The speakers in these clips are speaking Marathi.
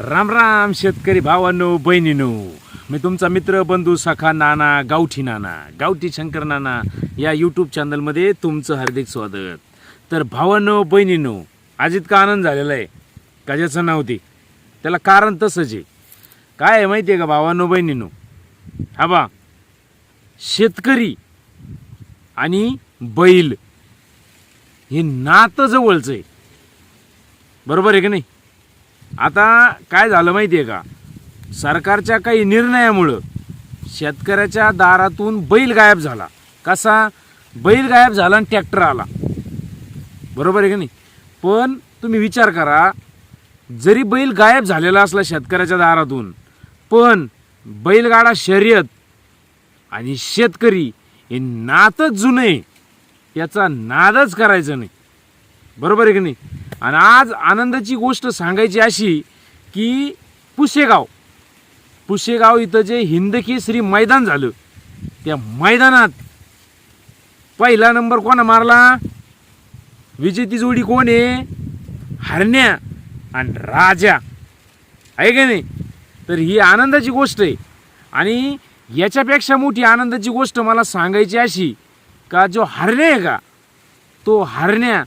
राम राम शेतकरी भावांनो बहिणीनो. मी तुमचा मित्र बंधू सखा नाना गावठी नाना गावठी शंकर नाना या यूट्यूब चॅनलमध्ये तुमचं हार्दिक स्वागत. तर भावांनो बहिणीनो आज इतका आनंद झालेला आहे. कशाचं नव्हती त्याला कारण तसंच आहे. काय आहे माहिती आहे का भावांनो बहिणीनो? हा बा शेतकरी आणि बैल हे नातं जवळचं आहे. बरोबर आहे का नाही? आता काय झालं माहिती आहे का? सरकारच्या काही निर्णयामुळं शेतकऱ्याच्या दारातून बैल गायब झाला. कसा? बैल गायब झाला आणि ट्रॅक्टर आला. बरोबर आहे की नाही? पण तुम्ही विचार करा जरी बैल गायब झालेला असला शेतकऱ्याच्या दारातून पण बैलगाडा शर्यत आणि शेतकरी हे नातच जुने याचा नादच करायचं नाही. बरोबर आहे की नाही? आणि आज आनंदाची गोष्ट सांगायची अशी की पुसेगाव पुसेगाव इथं जे हिंदकेसरी मैदान झालं त्या मैदानात पहिला नंबर कोणा मारला? विजेती जोडी कोण आहे? हरण्या आणि राजा. आहे का नाही? तर ही आनंदाची गोष्ट आहे. आणि याच्यापेक्षा मोठी आनंदाची गोष्ट मला सांगायची अशी का जो हरण्या आहे का तो हरण्या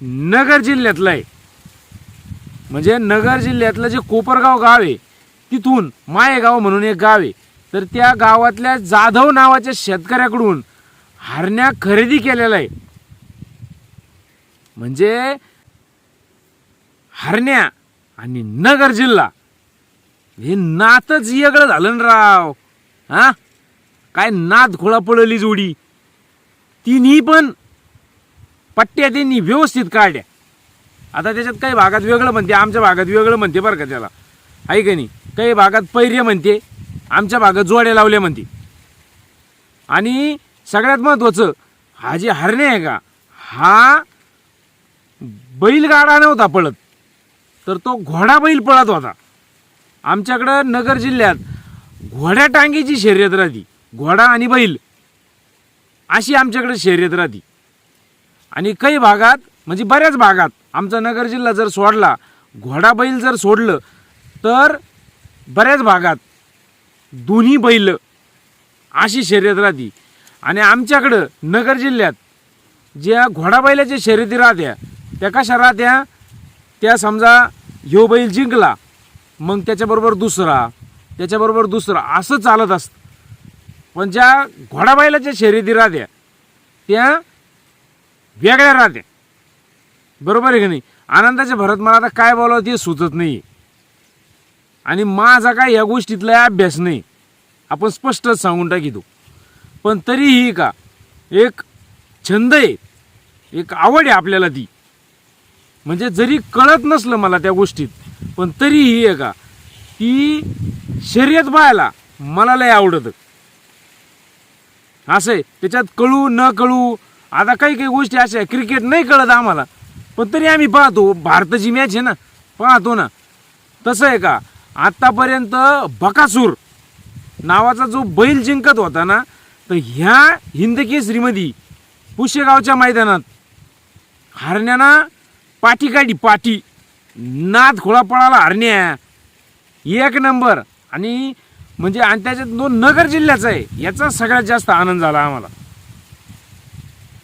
नगर जिल्ह्यातलं आहे म्हणजे नगर जिल्ह्यातलं जे कोपरगाव गाव आहे तिथून मायेगाव म्हणून एक गाव आहे. तर त्या गावातल्या जाधव नावाच्या शेतकऱ्याकडून हरण्या खरेदी केलेला आहे म्हणजे हरण्या आणि नगर जिल्हा हे नातच वेगळं झालं ना राव. हा? काय नात खोळा पडली जोडी. तिन्ही पण पट्ट्या त्यांनी व्यवस्थित काढल्या. आता त्याच्यात काही भागात वेगळं म्हणते आमच्या भागात वेगळं म्हणते बरं का त्याला. आहे का नाही? काही भागात पैर्य म्हणते आमच्या भागात जोड्या लावल्या म्हणते. आणि सगळ्यात महत्त्वाचं हा जे हरणे आहे का हा बैलगाडा नव्हता पळत तर तो घोडा बैल पळत होता. आमच्याकडं नगर जिल्ह्यात घोड्या टांगीची शर्यत राहती घोडा आणि बैल अशी आमच्याकडे शर्यत राहती. आणि काही भागात म्हणजे बऱ्याच भागात आमचा नगर जिल्हा जर सोडला घोडा बैल जर सोडलं तर बऱ्याच भागात दोन्ही बैल अशी शर्यत राहती. आणि आमच्याकडं नगर जिल्ह्यात ज्या घोडा बैलाच्या शर्यती राहत्या त्या कशा राहत्या? त्या समजा ह्यो बैल जिंकला मग त्याच्याबरोबर दुसरा त्याच्याबरोबर दुसरा असं चालत असतं. पण ज्या घोडाबैलाच्या शर्यती राहत्या त्या वेगळ्या राहत्या बरोबर आहे की नाही? आनंदाच्या भरत मला आता काय बोलावं ते सुचत नाही आणि माझा काय या गोष्टीतला अभ्यास नाही. आपण स्पष्टच सांगून टाकितो. पण तरीही का एक छंद आहे. एक आवड आहे आपल्याला ती. म्हणजे जरी कळत नसलं मला त्या गोष्टीत पण तरीही आहे का ती शर्यत पाहायला मला लय आवडतं. असं आहे. त्याच्यात कळू न कळू आता काही काही गोष्टी अशा आहे क्रिकेट नाही कळत आम्हाला. पण तरी आम्ही पाहतो भारताची मॅच आहे ना पाहतो ना. तसं आहे का? आत्तापर्यंत बकासूर नावाचा जो बैल जिंकत होता ना तर ह्या हिंदकेसरीमध्ये पुशेगावच्या मैदानात हरण्याना पाठी काढी पाठी नाद खोळा पळाला हरण्या एक नंबर. आणि म्हणजे आणि त्याच्यात दोन नगर जिल्ह्याचा आहे याचा सगळ्यात जास्त आनंद झाला आम्हाला.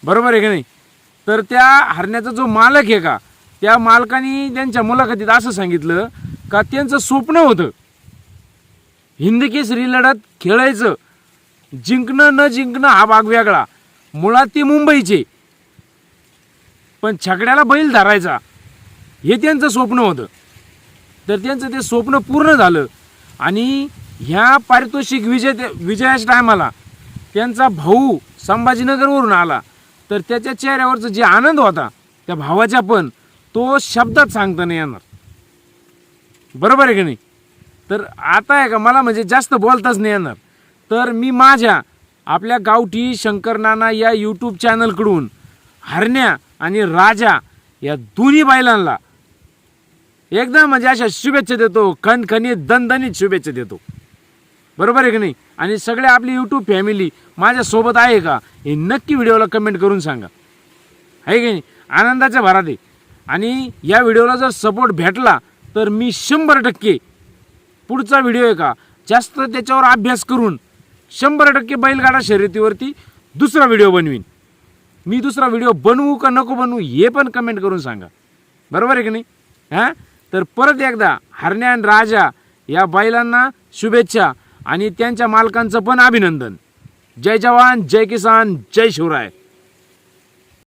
बरोबर आहे का नाही? तर त्या हरण्याचा जो मालक आहे का त्या मालकाने त्यांच्या मुलाखतीत असं सांगितलं का त्यांचं स्वप्न होतं हिंदकेसरी लढत खेळायचं जिंकणं न जिंकणं हा भाग वेगळा. मुळात ते मुंबईचे. पण छकड्याला बैल धरायचा हे त्यांचं स्वप्न होतं. तर त्यांचं ते स्वप्न पूर्ण झालं आणि ह्या पारितोषिक विजय विजयाच्या टायमाला त्यांचा भाऊ संभाजीनगरवरून आला. तर त्याच्या चेहऱ्यावरचा जे आनंद होता त्या भावाच्या पण तो शब्दात सांगता नाही येणार. बरोबर आहे की नाही? तर आता आहे का मला म्हणजे जास्त बोलताच नाही येणार. तर मी माझ्या आपल्या गावठी शंकर नाना या यूट्यूब चॅनलकडून हरण्या आणि राजा या दोन्ही बैलांना एकदम म्हणजे अशा शुभेच्छा देतो खणखणीत दणदणीत शुभेच्छा देतो. बरोबर आहे की नाही? आणि सगळे आपली यूट्यूब फॅमिली माझ्यासोबत आहे का? हे नक्की व्हिडिओला कमेंट करून सांगा. आहे की नाही? आनंदाच्या भरात आहे. आणि या व्हिडिओला जर सपोर्ट भेटला तर मी शंभर टक्के पुढचा व्हिडिओ आहे का? जास्त त्याच्यावर अभ्यास करून शंभर टक्के बैलगाडा शर्यतीवरती दुसरा व्हिडिओ बनवीन. मी दुसरा व्हिडिओ बनवू का नको बनवू हे पण कमेंट करून सांगा. बरोबर आहे की नाही? हां? तर परत एकदा हरण्या राजा या बैलांना शुभेच्छा. आणि त्यांच्या मालकांचं पण अभिनंदन. जय जवान जय किसान जय शिवराय.